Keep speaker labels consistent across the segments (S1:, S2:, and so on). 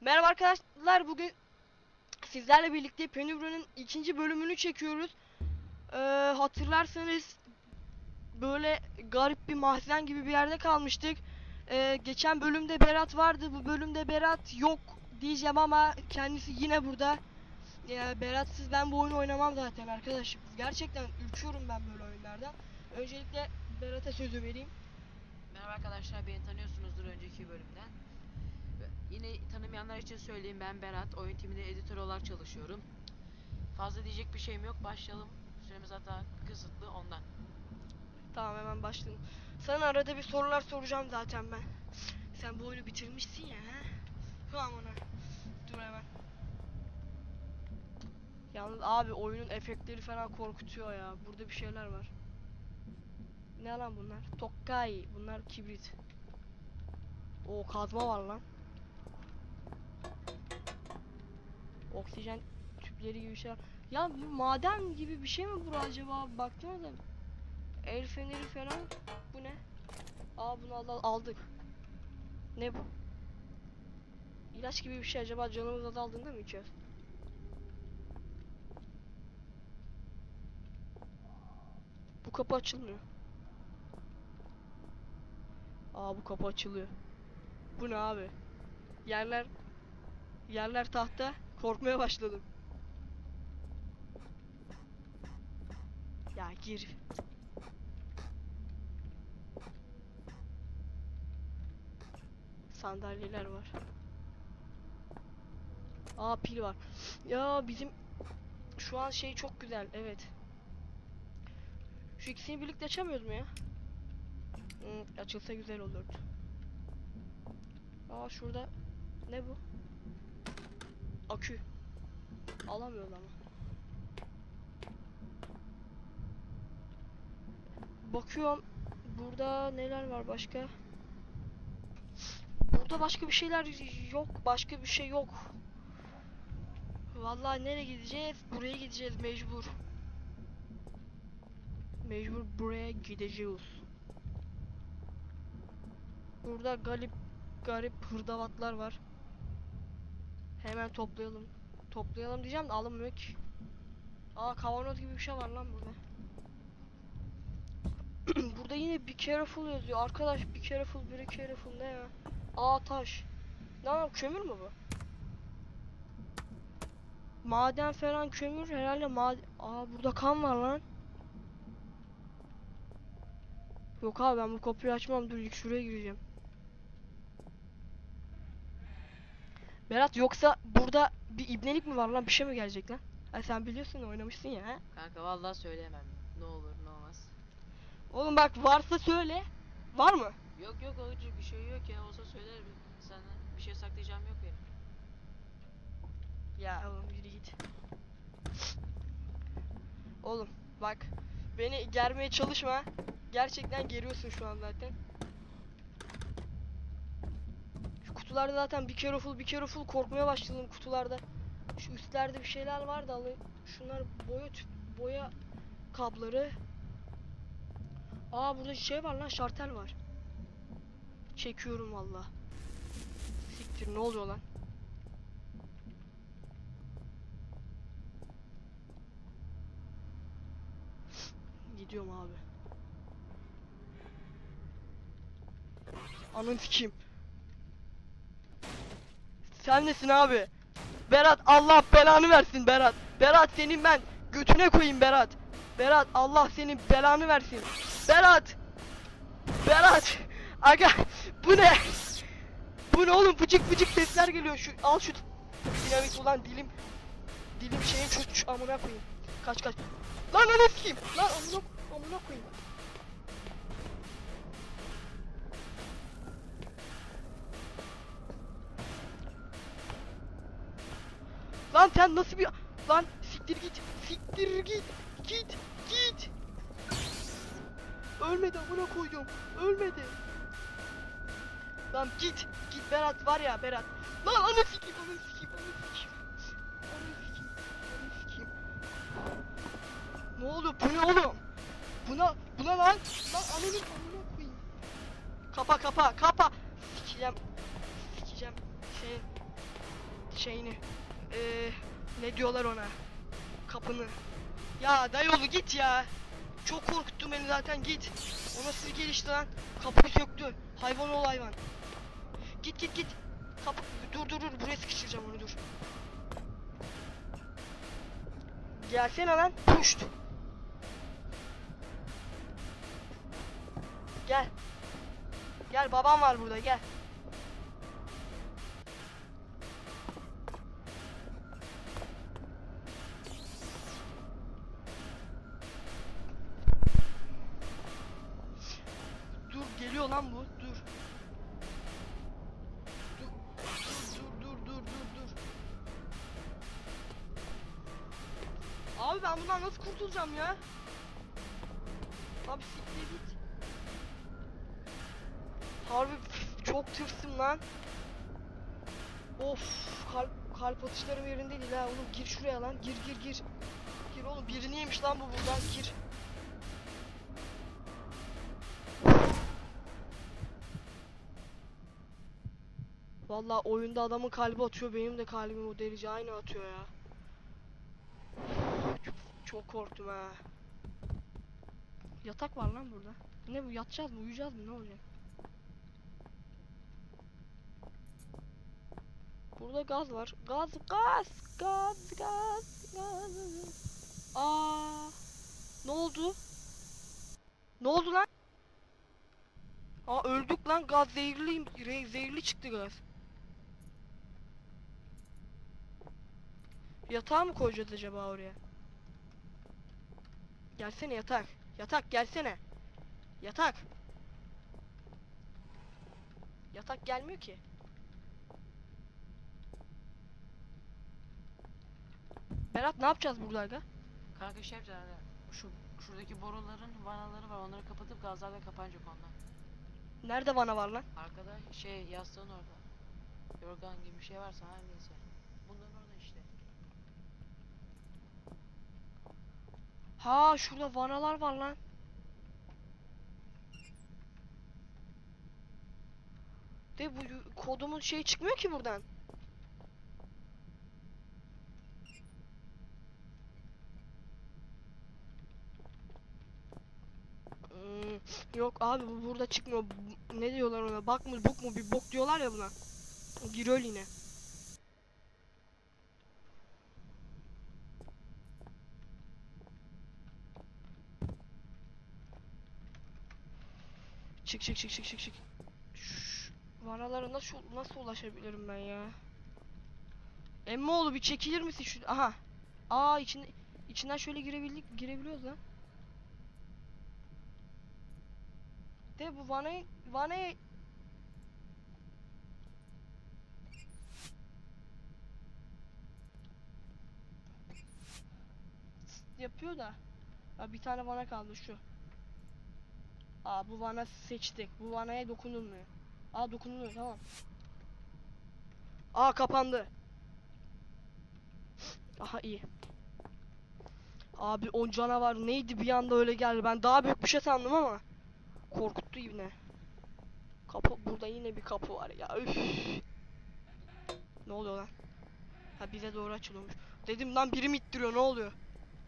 S1: Merhaba arkadaşlar bugün sizlerle birlikte Penumbranın ikinci bölümünü çekiyoruz. Ee, hatırlarsanız böyle garip bir mahzen gibi bir yerde kalmıştık. Ee, geçen bölümde Berat vardı bu bölümde Berat yok diyeceğim ama kendisi yine burada. Ya Beratsız ben bu oyunu oynamam zaten arkadaşım. Gerçekten ürküyorum ben böyle oyunlardan. Öncelikle Berat'a sözü vereyim.
S2: Merhaba arkadaşlar beni tanıyorsunuzdur önceki bölümden. Yine tanımayanlar için söyleyeyim ben Berat oyun timinde editör olarak çalışıyorum. Fazla diyecek bir şeyim yok başlayalım. Süremiz hatta kısıtlı ondan.
S1: Tamam hemen başlayalım. Sana arada bir sorular soracağım zaten ben. Sen bu oyunu bitirmişsin ya ha? Tamam ona. Dur hemen. Yalnız abi oyunun efektleri falan korkutuyor ya. Burada bir şeyler var. Ne lan bunlar? Tokkai. Bunlar kibrit. O kazma var lan. Oksijen tüpleri gibi şeyler. Ya bu maden gibi bir şey mi bu acaba? Baktığınızda El feneri falan. Bu ne? Aa bunu al- aldık. Ne bu? İlaç gibi bir şey acaba canımız azaldığında mı içeceğiz? Bu kapı açılmıyor. Aa bu kapı açılıyor. Bu ne abi? Yerler yerler tahta. Korkmaya başladım. Ya gir. Sandalyeler var. Aa pil var. Ya bizim şu an şey çok güzel. Evet. Şu ikisini birlikte açamıyoruz mu ya? Hı, açılsa güzel olurdu. Aa şurada ne bu? Akü. Alamıyoruz ama. Bakıyorum burada neler var başka? Burada başka bir şeyler yok. Başka bir şey yok. Vallahi nereye gideceğiz? Buraya gideceğiz mecbur. Mecbur buraya gideceğiz. Burada garip garip hırdavatlar var. Hemen toplayalım. Toplayalım diyeceğim de alınmıyor ki. Aa kavanoz gibi bir şey var lan burada. burada yine be careful yazıyor. Arkadaş be careful, be careful ne ya? Aa taş. Ne lan kömür mü bu? Maden falan kömür herhalde maden. Aa burada kan var lan. Yok abi ben bu kapıyı açmam. Dur ilk şuraya gireceğim. Berat yoksa burada bir ibnelik mi var lan? Bir şey mi gelecek lan? Ha, sen biliyorsun oynamışsın ya. ha?
S2: Kanka vallahi söyleyemem. Ne olur ne olmaz.
S1: Oğlum bak varsa söyle. Var mı?
S2: Yok yok alıcı bir şey yok ya olsa söylerim. Sana bir şey saklayacağım yok benim.
S1: Ya oğlum yürü git. Oğlum bak beni germeye çalışma. Gerçekten geriyorsun şu an zaten. Şu kutularda zaten bir careful bir careful korkmaya başladım kutularda. Şu üstlerde bir şeyler vardı alayım. Şunlar boya tüp boya kabları. Aa burada şey var lan şartel var. Çekiyorum valla. Siktir ne oluyor lan? Gidiyorum abi. Anın sikeyim. Sen nesin abi? Berat Allah belanı versin Berat. Berat senin ben götüne koyayım Berat. Berat Allah senin belanı versin. Berat. Berat. Aga bu ne? Bu ne oğlum bıcık bıcık sesler geliyor şu al şu dinamit ulan dilim dilim şeyin şu, şu amına koyayım. Kaç kaç. Lan lan sikeyim. Lan amına amına koyayım. Lan sen nasıl bir lan siktir git. Siktir git. Git. Git. Ölmedi amına koydum. Ölmedi. Lan git. Git Berat var ya Berat. Lan anı sikeyim anı sikeyim anı sikeyim. Anı sikeyim. Anı sikeyim. Ne oluyor? Bu ne oğlum? Buna, buna lan. Lan ananı amına koyayım. Kapa kapa kapa. Sikeceğim. Sikeceğim. Şey. şeyini. Ee, ne diyorlar ona? Kapını. Ya dayıoğlu git ya. Çok korkuttun beni zaten git. O nasıl gelişti lan? Kapıyı söktü. Hayvan ol hayvan. Git git git. Kapı dur dur dur buraya sıkıştıracağım onu dur. Gelsene lan. Puşt. Gel. Gel babam var burada gel. Lan bu. Dur. Dur. Dur dur dur dur dur. Abi ben bundan nasıl kurtulacağım ya? Abi siktir git. Harbi çok tırstım lan. Of kalp kalp atışlarım yerinde değil ha oğlum gir şuraya lan gir gir gir. Gir oğlum birini yemiş lan bu buradan gir. Vallahi oyunda adamın kalbi atıyor benim de kalbim o derece aynı atıyor ya. Çok, korktum ha. Yatak var lan burada. Ne bu yatacağız mı uyuyacağız mı ne olacak? Burada gaz var. Gaz gaz gaz gaz gaz. Aa! Ne oldu? Ne oldu lan? Aa öldük lan gaz zehirliyim. Re- Zehirli çıktı gaz. Yatağı mı koyacağız acaba oraya? Gelsene yatak. Yatak gelsene. Yatak. Yatak gelmiyor ki. Berat ne yapacağız burada aga?
S2: Kanka şey yapacağız hani şu şuradaki boruların vanaları var onları kapatıp gazlarla kapanacak onlar.
S1: Nerede vana var lan?
S2: Arkada şey yastığın orada. Yorgan gibi bir şey varsa her neyse. Bunların orada işte.
S1: Ha şurada vanalar var lan. De bu kodumun şey çıkmıyor ki buradan. Hmm, yok abi bu burada çıkmıyor. Ne diyorlar ona? Bak mı bok mu bir bok diyorlar ya buna. Giriyor yine. Çık çık çık çık çık çık. Vanalara nasıl nasıl ulaşabilirim ben ya? Emmoğlu bir çekilir misin şu? Aha. Aa için içinden şöyle girebildik girebiliyoruz lan. De bu vanayı vanayı yapıyor da. Ha, bir tane vana kaldı şu. Aa bu vana seçtik. Bu vanaya dokunulmuyor. Aa dokunuluyor tamam. Aa kapandı. Aha iyi. Abi o canavar neydi bir anda öyle geldi. Ben daha büyük bir şey sandım ama korkuttu yine. Kapı burada yine bir kapı var ya. Üf. Ne oluyor lan? Ha bize doğru açılıyormuş. Dedim lan biri mi ittiriyor ne oluyor?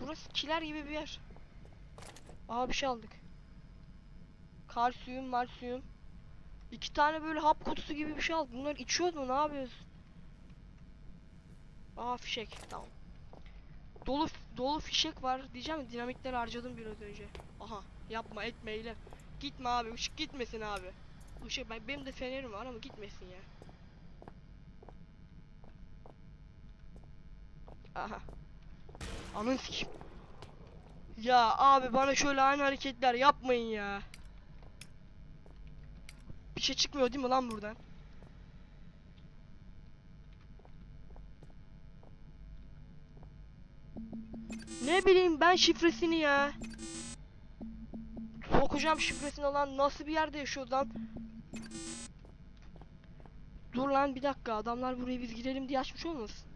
S1: Burası kiler gibi bir yer. Aa bir şey aldık. Kalsiyum, malsiyum. İki tane böyle hap kutusu gibi bir şey aldık. Bunları içiyoruz mu? Ne yapıyoruz? Aa fişek. Tamam. Dolu dolu fişek var. Diyeceğim dinamitleri harcadım biraz önce. Aha. Yapma etme eylem. Gitme abi. Işık gitmesin abi. Işık ben, benim de fenerim var ama gitmesin ya. Aha. Anın sikim. Ya abi bana şöyle aynı hareketler yapmayın ya. Bir şey çıkmıyor değil mi lan buradan? Ne bileyim ben şifresini ya. Sokacağım şifresini lan nasıl bir yerde yaşıyoruz lan? Dur lan bir dakika adamlar buraya biz girelim diye açmış olmasın?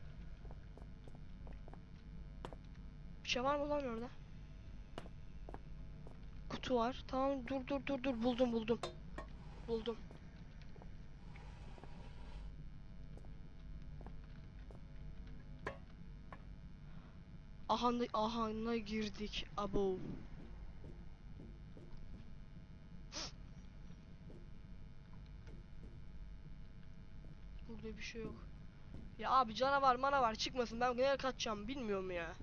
S1: Bir şey var mı lan orada? Kutu var. Tamam dur dur dur dur buldum buldum. Buldum. Ahanda, ahana girdik. Abo. Burada bir şey yok. Ya abi canavar manavar çıkmasın ben nereye kaçacağım bilmiyorum ya.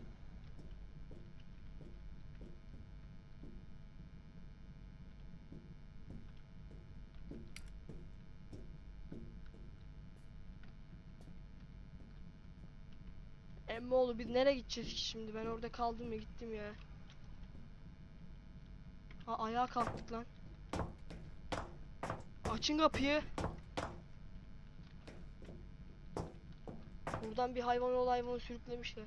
S1: Emmoğlu biz nereye gideceğiz ki şimdi? Ben orada kaldım ya gittim ya. Ha ayağa kalktık lan. Açın kapıyı. Buradan bir hayvan ol hayvanı sürüklemişler.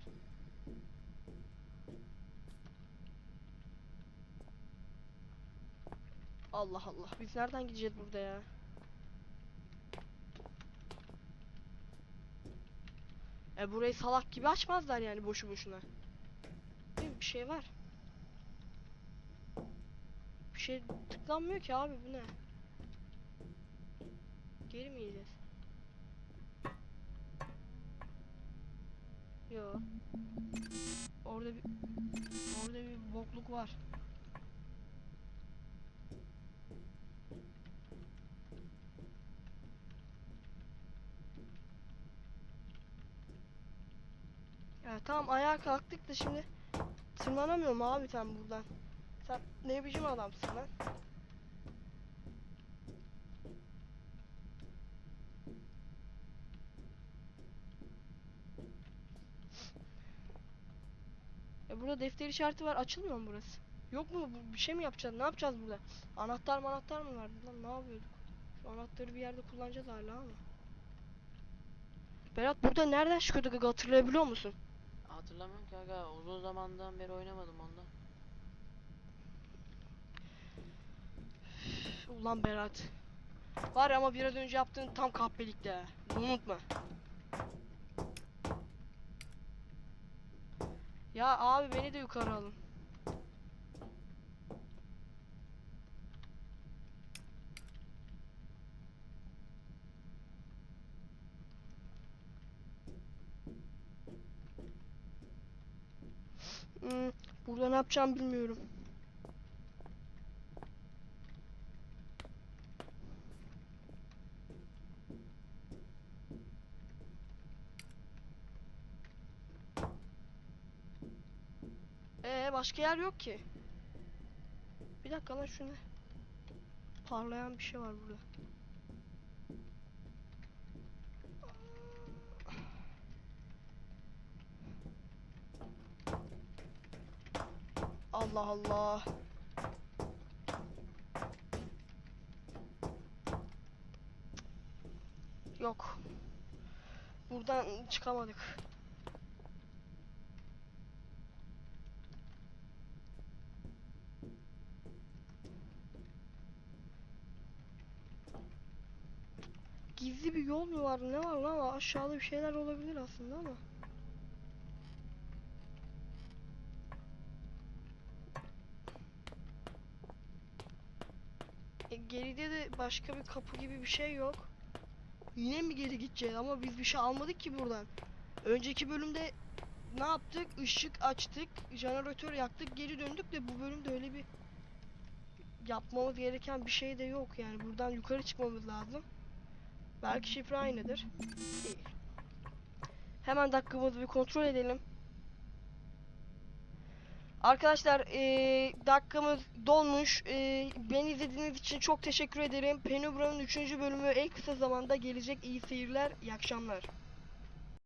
S1: Allah Allah. Biz nereden gideceğiz burada ya? E burayı salak gibi açmazlar yani boşu boşuna. Değil mi? Bir şey var. Bir şey tıklanmıyor ki abi bu ne? Geri mi gideceğiz? Yo. Orada bir orada bir bokluk var. Ya tamam ayağa kalktık da şimdi tırmanamıyorum abi sen buradan. Sen ne biçim adamsın lan? E burada defter işareti var. Açılmıyor mu burası? Yok mu? Bir şey mi yapacağız? Ne yapacağız burada? Anahtar mı anahtar mı vardı lan? Ne yapıyorduk? Şu anahtarı bir yerde kullanacağız hala ama. Berat burada nereden çıkıyorduk hatırlayabiliyor musun?
S2: Hatırlamıyorum ki aga uzun zamandan beri oynamadım onda.
S1: Ulan Berat. Var ya ama biraz önce yaptığın tam kahpelikti ha. Bunu unutma. Ya abi beni de yukarı alın. Hmm, burada ne yapacağım bilmiyorum. Ee başka yer yok ki. Bir dakika lan şu ne? Parlayan bir şey var burada. Allah Allah. Yok. Buradan çıkamadık. Gizli bir yol mu var? Ne var lan? Aşağıda bir şeyler olabilir aslında ama. E, geride de başka bir kapı gibi bir şey yok. Yine mi geri gideceğiz? Ama biz bir şey almadık ki buradan. Önceki bölümde ne yaptık? Işık açtık, jeneratör yaktık, geri döndük de bu bölümde öyle bir yapmamız gereken bir şey de yok yani. Buradan yukarı çıkmamız lazım. Belki şifre aynıdır. Değil. Hemen dakikamızı bir kontrol edelim. Arkadaşlar eee dakikamız dolmuş. Eee beni izlediğiniz için çok teşekkür ederim. Penubra'nın 3. bölümü en kısa zamanda gelecek. İyi seyirler, iyi akşamlar.